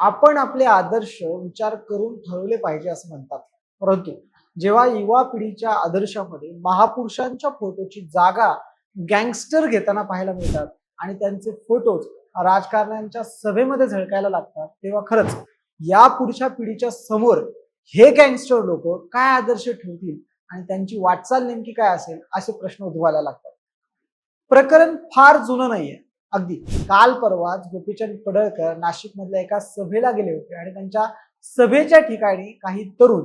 आपण आपले आदर्श विचार करून ठरवले पाहिजे असं म्हणतात. परंतु जेव्हा युवा पिढीच्या आदर्शामध्ये महापुरुषांच्या फोटोची जागा गँगस्टर घेताना पाहायला मिळतात आणि त्यांचे फोटोज राजकारण्यांच्या सभेमध्ये झळकायला लागतात तेव्हा खरंच या पुढच्या पिढीच्या समोर हे गँगस्टर लोक काय आदर्श ठेवतील आणि त्यांची वाटचाल नेमकी काय असेल असे प्रश्न उद्भवायला लागतात. प्रकरण फार जुनं नाहीये. अगदी. काल परवाच गोपीचंद पडळकर नाशिकमधल्या एका सभेला गेले होते आणि त्यांच्या सभेच्या ठिकाणी काही तरुण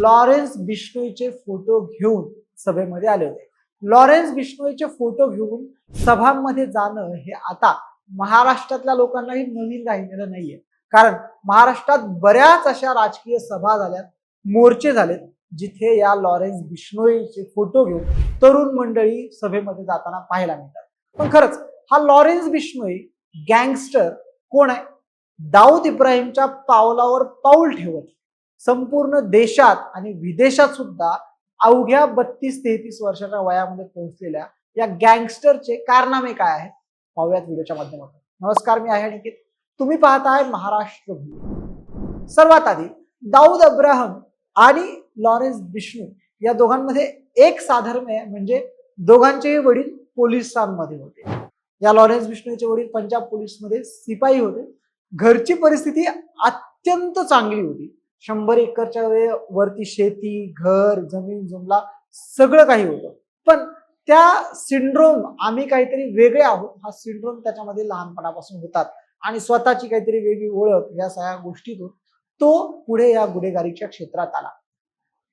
लॉरेन्स बिश्नोईचे फोटो घेऊन सभेमध्ये आले होते. लॉरेन्स बिश्नोईचे फोटो घेऊन सभांमध्ये जाणं हे आता महाराष्ट्रातल्या लोकांनाही नवीन राहिलेलं नाहीये. कारण महाराष्ट्रात बऱ्याच अशा राजकीय सभा झाल्यात मोर्चे झालेत जिथे या लॉरेन्स बिश्नोईचे फोटो घेऊन तरुण मंडळी सभेमध्ये जाताना पाहायला मिळतात. पण खरंच हा लॉरेन्स बिश्नोई गँगस्टर कोण आहे? दाऊद इब्राहिमच्या पावलावर पाऊल ठेवत. संपूर्ण देशात आणि विदेशात सुद्धा अवघ्या बत्तीस तेहतीस वर्षाच्या वयामध्ये पोहोचलेल्या या गँगस्टरचे कारनामे काय आहेत? पाहूयात व्हिडिओच्या माध्यमातून. नमस्कार मी आहे निकित तुम्ही पाहताय महाराष्ट्र भूमी. सर्वात आधी दाऊद अब्राहम आणि लॉरेन्स बिष्णू या दोघांमध्ये एक साधर्म्य आहे म्हणजे दोघांचेही वडील पोलिसांमध्ये होते. या लॉरेन्स बिश्नूचे वडील पंजाब पोलीसमध्ये सिपाही होते. घरची परिस्थिती अत्यंत चांगली होती. शंभर एकरच्या वे वरती शेती घर जमीन जुमला सगळं काही होतं. पण त्या सिंड्रोम आम्ही काहीतरी वेगळे आहोत. हा सिंड्रोम त्याच्यामध्ये लहानपणापासून होतात. आणि स्वतःची काहीतरी वेगळी ओळख या सगळ्या गोष्टीतून तो पुढे या गुन्हेगारीच्या क्षेत्रात आला.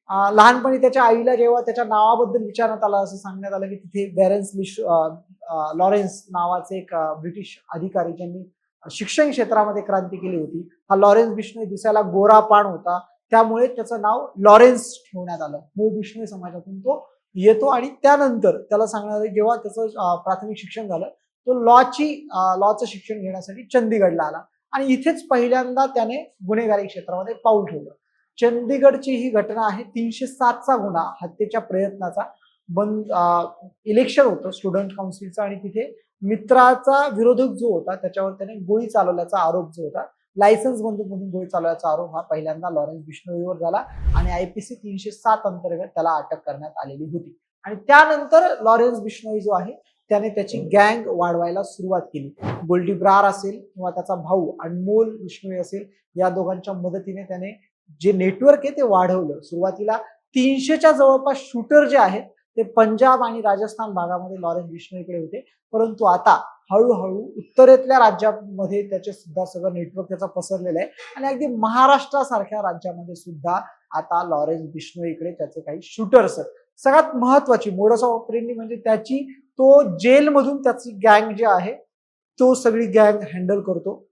लहानपणी त्याच्या आईला जेव्हा त्याच्या नावाबद्दल विचारण्यात आलं असं सांगण्यात आलं की तिथे बॅरन्स लिश लॉरेन्स नावाचे एक ब्रिटिश अधिकारी ज्यांनी शिक्षण क्षेत्रामध्ये क्रांती केली होती हा लॉरेन्स बिश्नोई दिसायला गोरा पाण होता. त्यामुळे त्याचं नाव लॉरेन्स ठेवण्यात आलं. मूळ बिश्नोई समाजातून तो येतो आणि त्यानंतर त्याला सांगण्यात आलं जेव्हा त्याचं प्राथमिक शिक्षण झालं तो लॉची लॉचं शिक्षण घेण्यासाठी चंदीगडला आला आणि इथेच पहिल्यांदा त्याने गुन्हेगारी क्षेत्रामध्ये पाऊल ठेवलं. चंदीगडची ही घटना आहे तीनशे सातचा गुन्हा हत्येच्या प्रयत्नाचा बंद इलेक्शन होतं स्टुडंट काउन्सिलचं आणि तिथे मित्राचा विरोधक जो होता त्याच्यावर त्याने गोळी चालवल्याचा आरोप जो होता लायसन्स बंदूकमधून गोळी चालवल्याचा आरोप हा पहिल्यांदा लॉरेन्स बिष्णोईवर झाला आणि आयपीसी तीनशे सात अंतर्गत त्याला अटक करण्यात आलेली होती. आणि त्यानंतर लॉरेन्स बिष्णोई जो आहे त्याने त्याची गँग वाढवायला सुरुवात केली. गोल्डी ब्रार असेल किंवा त्याचा भाऊ अनमोल बिश्नोई असेल या दोघांच्या मदतीने त्याने जे नेटवर्क आहे ते वाढवलं. सुरुवातीला तीनशेच्या जवळपास शूटर जे आहेत ते पंजाब आणि राजस्थान भागामध्ये लॉरेन्स बिश्नोईकडे होते. परंतु आता हळूहळू उत्तरेतल्या राज्यामध्ये त्याचे सुद्धा सगळं नेटवर्क त्याचा पसरलेलं आहे. आणि अगदी महाराष्ट्रासारख्या राज्यामध्ये सुद्धा आता लॉरेन्स बिश्नोईकडे त्याचे काही शूटर्स आहेत. सगळ्यात महत्वाची मोडस ऑफ ऑपरेंडी म्हणजे त्याची तो जेलमधून त्याची गँग जे आहे तो सगळी गँग हँडल करतो.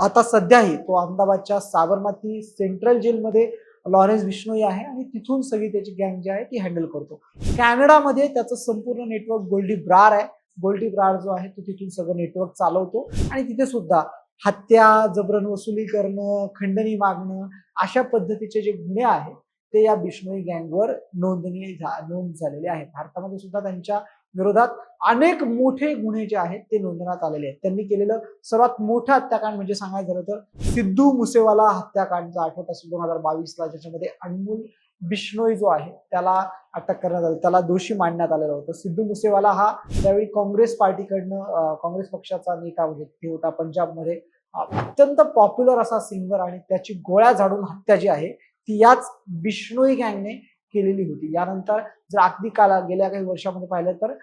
आता सध्याही तो अहमदाबादच्या साबरमती सेंट्रल जेलमध्ये लॉरेन्स बिश्नोई आहे आणि तिथून सगळी त्याची गँग जी आहे ती हँडल करतो. कॅनडामध्ये त्याचं संपूर्ण नेटवर्क गोल्डी ब्रार आहे. गोल्डी ब्रार जो आहे तो तिथून सगळं नेटवर्क चालवतो आणि तिथे सुद्धा हत्या जबरन वसुली करणं खंडणी मागणं अशा पद्धतीचे जे गुन्हे आहेत ते या बिश्नोई गँगवर नोंदणी झा- नोंद झालेले आहेत. भारतामध्ये सुद्धा त्यांच्या विरोधात अनेक मोठे गुन्हे जे आहेत ते नोंदवण्यात आलेले आहेत. त्यांनी केलेलं सर्वात मोठं हत्याकांड म्हणजे सांगायचं झालं तर सिद्धू मुसेवाला हत्याकांडचा आठवत असेल दोन हजार बावीसला ज्याच्यामध्ये अनमोल बिश्नोई जो आहे त्याला अटक करण्यात आली. त्याला दोषी मांडण्यात आलेलं होतं. सिद्धू मुसेवाला हा त्यावेळी काँग्रेस पार्टीकडनं काँग्रेस पक्षाचा नेता म्हणजे ते होता पंजाबमध्ये. अत्यंत पॉप्युलर असा सिंगर आणि त्याची गोळ्या झाडून हत्या जी आहे ती याच बिश्नोई गँगने केलेली होती. यानंतर जर अगदी काला गेल्या काही वर्षामध्ये पाहिलं तर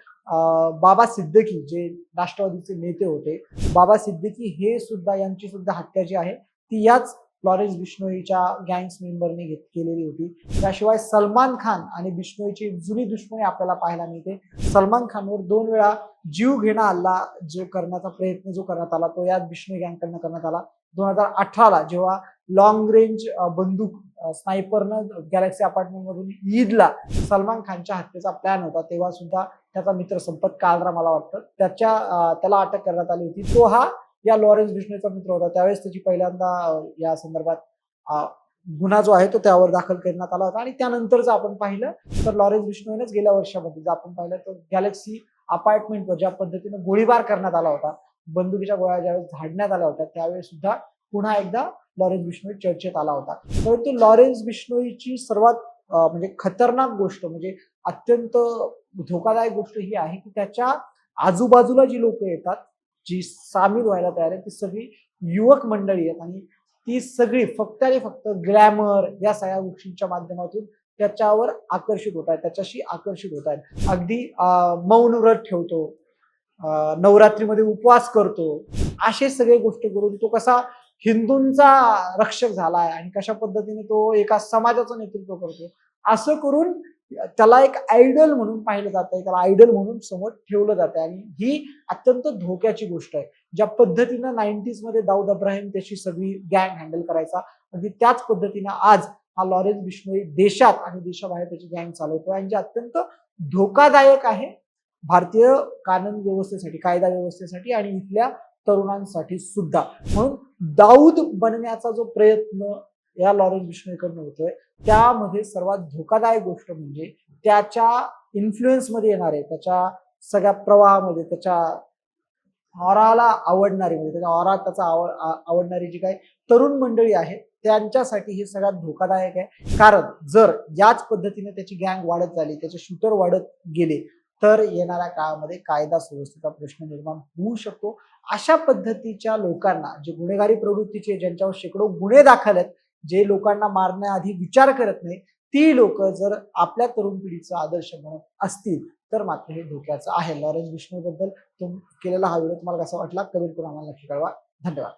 बाबा सिद्दीकी जे राष्ट्रवादीचे नेते होते बाबा सिद्दकी हे सुद्धा यांची सुद्धा हत्या जी आहे ती याच फ्लॉरेन्स बिश्नोईच्या गँग्स मेंबरने घेत केलेली होती. त्याशिवाय सलमान खान आणि बिश्नोईची जुनी दुश्मनी आपल्याला पाहायला मिळते. सलमान खानवर दोन वेळा जीव घेणा आला जो करण्याचा प्रयत्न जो करण्यात आला तो याच बिश्नोई गँगकडनं करण्यात आला. दोन हजार अठराला जेव्हा लॉंग रेंज बंदूक स्नायपरनं गॅलेक्सी अपार्टमेंट मधून ईदला सलमान खानच्या हत्येचा प्लॅन होता. तेव्हा सुद्धा त्याचा मित्र संपत कालरा मला वाटतं त्याच्या त्याला अटक करण्यात आली होती. तो हा या लॉरेन्स बिश्नोईचा मित्र होता. त्यावेळेस त्याची पहिल्यांदा या संदर्भात गुन्हा जो आहे तो त्यावर दाखल करण्यात आला होता. आणि त्यानंतर जर आपण पाहिलं तर लॉरेन्स बिश्नोईनेच गेल्या वर्षामध्ये जर आपण पाहिलं तर गॅलेक्सी अपार्टमेंटवर ज्या पद्धतीनं गोळीबार करण्यात आला होता बंदुकीच्या गोळ्या ज्यावेळेस झाडण्यात आल्या होत्या त्यावेळेस सुद्धा पुन्हा एकदा लॉरेन्स बिश्नोई चर्चेत आला होता. परंतु लॉरेन्स बिश्नोईची सर्वात म्हणजे खतरनाक गोष्ट म्हणजे अत्यंत धोकादायक गोष्ट ही आहे की त्याच्या आजूबाजूला जी लोक येतात जी सामील व्हायला तयार आहेत ती सगळी युवक मंडळी आहेत आणि ती सगळी फक्त आणि फक्त ग्लॅमर या सगळ्या गोष्टींच्या माध्यमातून त्याच्यावर आकर्षित होत आहेत त्याच्याशी आकर्षित होत आहेत. अगदी मौन व्रत ठेवतो नवरात्रीमध्ये उपवास करतो असे सगळे गोष्टी करून तो कसा हिंदूंचा रक्षक झाला आहे आणि कशा पद्धतीने तो एका समाजाचं नेतृत्व करतो. असं करून त्याला एक आयडल म्हणून पाहिलं जात आहे त्याला आयडल म्हणून समोर ठेवलं जात आहे आणि ही अत्यंत धोक्याची गोष्ट आहे. ज्या पद्धतीनं नाईन्टीजमध्ये दाऊद अब्राहिम त्याची सगळी गँग हँडल करायचा. अगदी त्याच पद्धतीनं आज हा लॉरेन्स बिश्नोई देशात आणि देशाबाहेर त्याची गँग चालवतो आणि जे अत्यंत धोकादायक आहे भारतीय कानून व्यवस्थेसाठी कायदा व्यवस्थेसाठी आणि इथल्या तरुणांसाठी सुद्धा. म्हणून दाऊद बनण्याचा जो प्रयत्न या लॉरेन्स बिश्नोईकडनं होतोय त्यामध्ये सर्वात धोकादायक गोष्ट म्हणजे त्याच्या इन्फ्लुएन्समध्ये येणारे त्याच्या सगळ्या प्रवाहामध्ये त्याच्या ऑराला आवडणारी म्हणजे त्याच्या ऑरा त्याचा आवड आवडणारी जी काही तरुण मंडळी आहे त्यांच्यासाठी हे सगळ्यात धोकादायक आहे. कारण जर याच पद्धतीने त्याची गँग वाढत झाली त्याचे शूटर वाढत गेले तर येणाऱ्या काळामध्ये कायदा सुव्यवस्थेचा प्रश्न निर्माण होऊ शकतो. अशा पद्धतीच्या लोकांना जे गुन्हेगारी प्रवृत्तीचे ज्यांच्यावर शेकडो गुन्हे दाखल आहेत जे लोकांना मारण्याआधी विचार करत नाही ती लोक जर आपल्या तरुण पिढीचा आदर्श बनत असतील तर मात्र हे धोक्याचं आहे. लॉरेन्स विष्णू बद्दल तुम केलेला हा व्हिडिओ तुम्हाला कसा वाटला? कमेंट करून आम्हाला नक्की कळवा. धन्यवाद.